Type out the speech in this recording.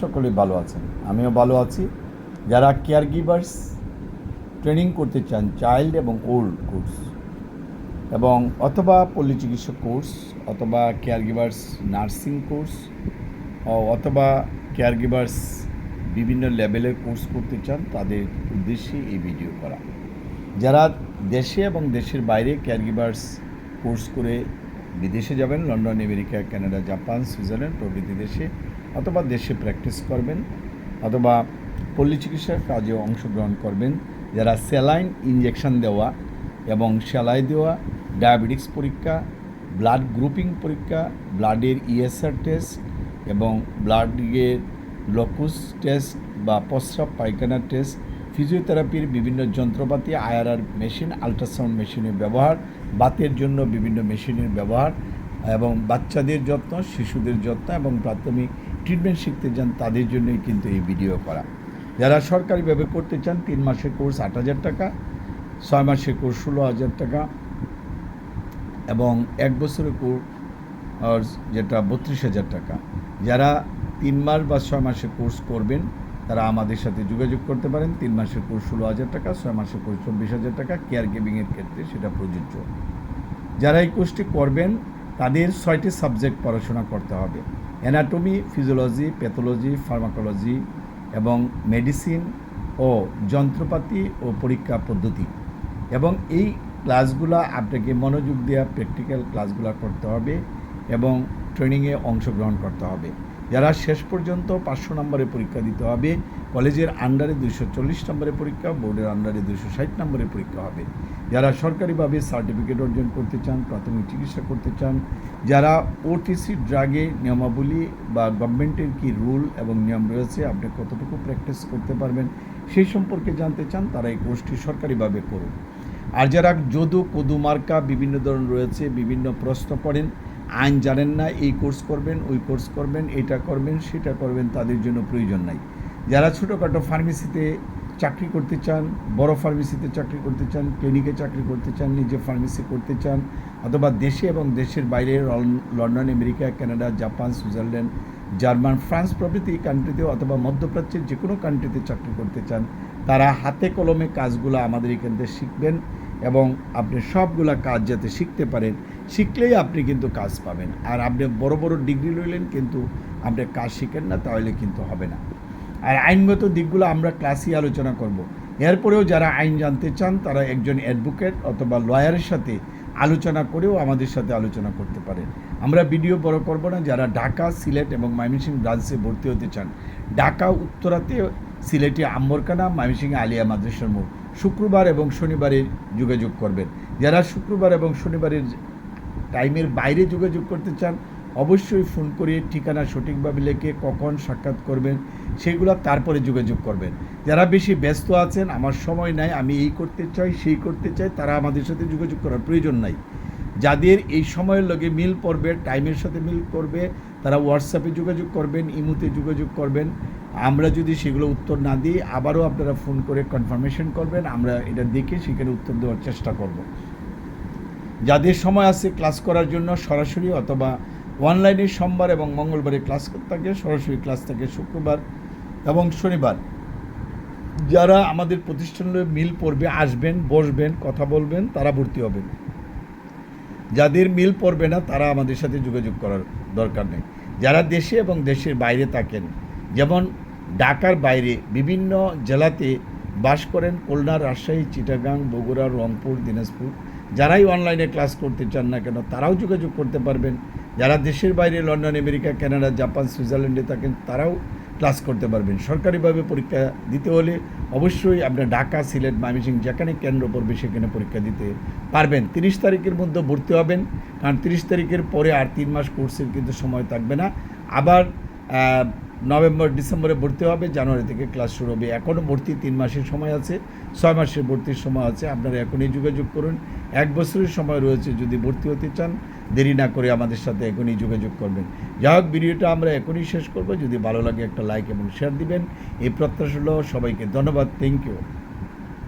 সকলেই ভালো আছেন। আমিও ভালো আছি। যারা কেয়ার গিভার্স ট্রেনিং করতে চান চাইল্ড এবং ওল্ড কোর্স এবং অথবা পল্লী চিকিৎসা কোর্স অথবা কেয়ার গিভার্স নার্সিং কোর্স অথবা কেয়ার গিভার্স বিভিন্ন লেভেলের কোর্স করতে চান, তাদের উদ্দেশ্যে এই ভিডিও করা। যারা দেশে এবং দেশের বাইরে কেয়ার গিভার্স কোর্স করে বিদেশে যাবেন, London, America, Canada, Japan, Switzerland প্রভৃতি দেশে অথবা দেশে প্র্যাকটিস করবেন অথবা পল্লী চিকিৎসার কাজে অংশগ্রহণ করবেন। যারা স্যালাইন ইঞ্জেকশন দেওয়া এবং সেলাই দেওয়া, ডায়াবেটিক্স পরীক্ষা, ব্লাড গ্রুপিং পরীক্ষা, ব্লাডের ইএসআর টেস্ট এবং ব্লাডের লকুস টেস্ট বা প্রস্রাব পায়খানা টেস্ট ফিজিওথেরাপির বিভিন্ন যন্ত্রপাতি, আইআরআর মেশিন, আলট্রাসাউন্ড মেশিনের ব্যবহার, বাতের জন্য বিভিন্ন মেশিনের ব্যবহার এবং বাচ্চাদের যত্ন, শিশুদের যত্ন এবং প্রাথমিক ট্রিটমেন্ট শিখতে চান তাদের জন্যই কিন্তু এই ভিডিও করা। যারা সরকারিভাবে করতে চান, তিন মাসের কোর্স আট হাজার টাকা, ছয় মাসের কোর্স ষোলো হাজার টাকা এবং এক বছরের কোর্স যেটা বত্রিশ হাজার টাকা। যারা তিন মাস বা ছয় মাসের কোর্স করবেন তারা আমাদের সাথে যোগাযোগ করতে পারেন। তিন মাসের কোর্স ষোলো হাজার টাকা, ছয় মাসের কোর্স চব্বিশ হাজার টাকা। কেয়ার গিভিংয়ের ক্ষেত্রে সেটা প্রযোজ্য। যারা এই কোর্সটি করবেন, তাদের ছয়টি সাবজেক্ট পড়াশোনা করতে হবে। অ্যানাটমি ফিজিওলজি প্যাথোলজি ফার্মাকোলজি এবং মেডিসিন ও যন্ত্রপাতি ও পরীক্ষা পদ্ধতি। এবং এই ক্লাসগুলো আপনাকে মনোযোগ দেওয়া প্র্যাকটিক্যাল ক্লাসগুলো করতে হবে এবং ট্রেনিংয়ে অংশগ্রহণ করতে হবে। যারা শেষ পর্যন্ত পাঁচশো নম্বরে পরীক্ষা দিতে হবে, কলেজের আন্ডারে দুইশো চল্লিশ নম্বরের পরীক্ষা, বোর্ডের আন্ডারে দুইশো ষাট নম্বরে পরীক্ষা হবে। যারা সরকারিভাবে সার্টিফিকেট অর্জন করতে চান, প্রাথমিক চিকিৎসা করতে চান, যারা ওটিসি ড্রাগে নিয়মাবলী বা গভর্নমেন্টের কী রুল এবং নিয়ম রয়েছে, আপনি কতটুকু প্র্যাকটিস করতে পারবেন, সেই সম্পর্কে জানতে চান, তারা এই কোর্সটি সরকারিভাবে করুন। আর যারা যদু, কদু, মার্কা বিভিন্ন ধরনের রয়েছে, বিভিন্ন প্রশ্ন করেন আইন জানেন না, এই কোর্স করবেন, ওই কোর্স করবেন, এটা করবেন, সেটা করবেন, তাদের জন্য প্রয়োজন নাই। যারা ছোটোখাটো ফার্মেসিতে চাকরি করতে চান, বড় ফার্মেসিতে চাকরি করতে চান, ক্লিনিকে চাকরি করতে চান, নিজে ফার্মেসি করতে চান, অথবা দেশে এবং দেশের বাইরে London, America, Canada, Japan, Switzerland, German, France প্রভৃতি কান্ট্রিতে অথবা মধ্যপ্রাচ্যের যে কোনো কান্ট্রিতে চাকরি করতে চান, তারা হাতে কলমে কাজগুলো আমাদের এখান থেকে শিখবেন এবং আপনি সবগুলা কাজ যাতে শিখতে পারেন শিখলেই আপনি কিন্তু কাজ পাবেন। আর আপনি বড় বড় ডিগ্রি লইলেন কিন্তু আপনি কাজ শিখেন না, তাহলে কিন্তু হবে না। আর আইনগত দিকগুলো আমরা ক্লাসই আলোচনা করব। এরপরেও যারা আইন জানতে চান, তারা একজন অ্যাডভোকেট অথবা লয়ারের সাথে আলোচনা করেও আমাদের সাথে আলোচনা করতে পারেন। আমরা ভিডিও বড় করব না, যারা ঢাকা, সিলেট এবং ময়মনসিংহ ব্রাঞ্চে ভর্তি হতে চান। ঢাকা, উত্তরাতে, সিলেটে আম্বরকানা ময়মনসিংহ আলিয়া মাদ্রাসার মোড়। শুক্রবার এবং শনিবারে যোগাযোগ করবেন। যারা শুক্রবার এবং শনিবারের টাইমের বাইরে যোগাযোগ করতে চান, অবশ্যই ফোন করে ঠিকানা সঠিকভাবে লেখে কখন সাক্ষাৎ করবেন, সেগুলো তারপরে যোগাযোগ করবেন। যারা বেশি ব্যস্ত আছেন, আমার সময় নাই, আমি এই করতে চাই, সেই করতে চাই, তারা আমাদের সাথে যোগাযোগ করার প্রয়োজন নাই। যাদের এই সময়ের লগে মিল পড়বে, টাইমের সাথে মিল করবে, তারা হোয়াটসঅ্যাপে যোগাযোগ করবেন, ইমুতে যোগাযোগ করবেন। আমরা যদি সেগুলো উত্তর না দিই, আবারও আপনারা ফোন করে কনফার্মেশন করবেন, আমরা এটা দেখে সেখানে উত্তর দেওয়ার চেষ্টা করব। যাদের সময় আছে ক্লাস করার জন্য সরাসরি অথবা অনলাইনে সোমবার এবং মঙ্গলবারে ক্লাস থাকে, সরাসরি ক্লাস থাকে শুক্রবার এবং শনিবার। যারা আমাদের প্রতিষ্ঠানে মিল পড়বে, আসবেন, বসবেন, কথা বলবেন, তারা ভর্তি হবেন। যাদের মিল পড়বে না, তারা আমাদের সাথে যোগাযোগ করার দরকার নেই। যারা দেশে এবং দেশের বাইরে থাকেন, যেমন ঢাকার বাইরে বিভিন্ন জেলাতে বাস করেন, খুলনা, রাজশাহী, চিটাগাং, বগুড়া, রংপুর, দিনাজপুর যারাই অনলাইনে ক্লাস করতে চান না কেন, তারাও যোগাযোগ করতে পারবেন। যারা দেশের বাইরে লন্ডন, আমেরিকা, কানাডা, জাপান, সুইজারল্যান্ডে থাকেন, তারাও ক্লাস করতে পারবেন। সরকারিভাবে পরীক্ষা দিতে হলে অবশ্যই আপনার ঢাকা, সিলেট, ময়মনসিংহ, যেখানে কেন্দ্র পড়বে সেখানে পরীক্ষা দিতে পারবেন। তিরিশ তারিখের মধ্যে ভর্তি হবেন, কারণ তিরিশ তারিখের পরে আর তিন মাস কোর্সের কিন্তু সময় থাকবে না। আবার নভেম্বর, ডিসেম্বরে ভর্তি হবে, জানুয়ারি থেকে ক্লাস শুরু হবে। এখনও ভর্তি তিন মাসের সময় আছে, ছয় মাসের ভর্তির সময় আছে। আপনারা এখনই যোগাযোগ করুন। এক বছরের সময় রয়েছে, যদি ভর্তি হতে চান, দেরি না করে আমাদের সাথে এখনই যোগাযোগ করবেন। যাই হোক, ভিডিওটা আমরা এখনই শেষ করব। যদি ভালো লাগে একটা লাইক এবং শেয়ার দিবেন। এই প্রত্যাশা সবাইকে ধন্যবাদ। Thank you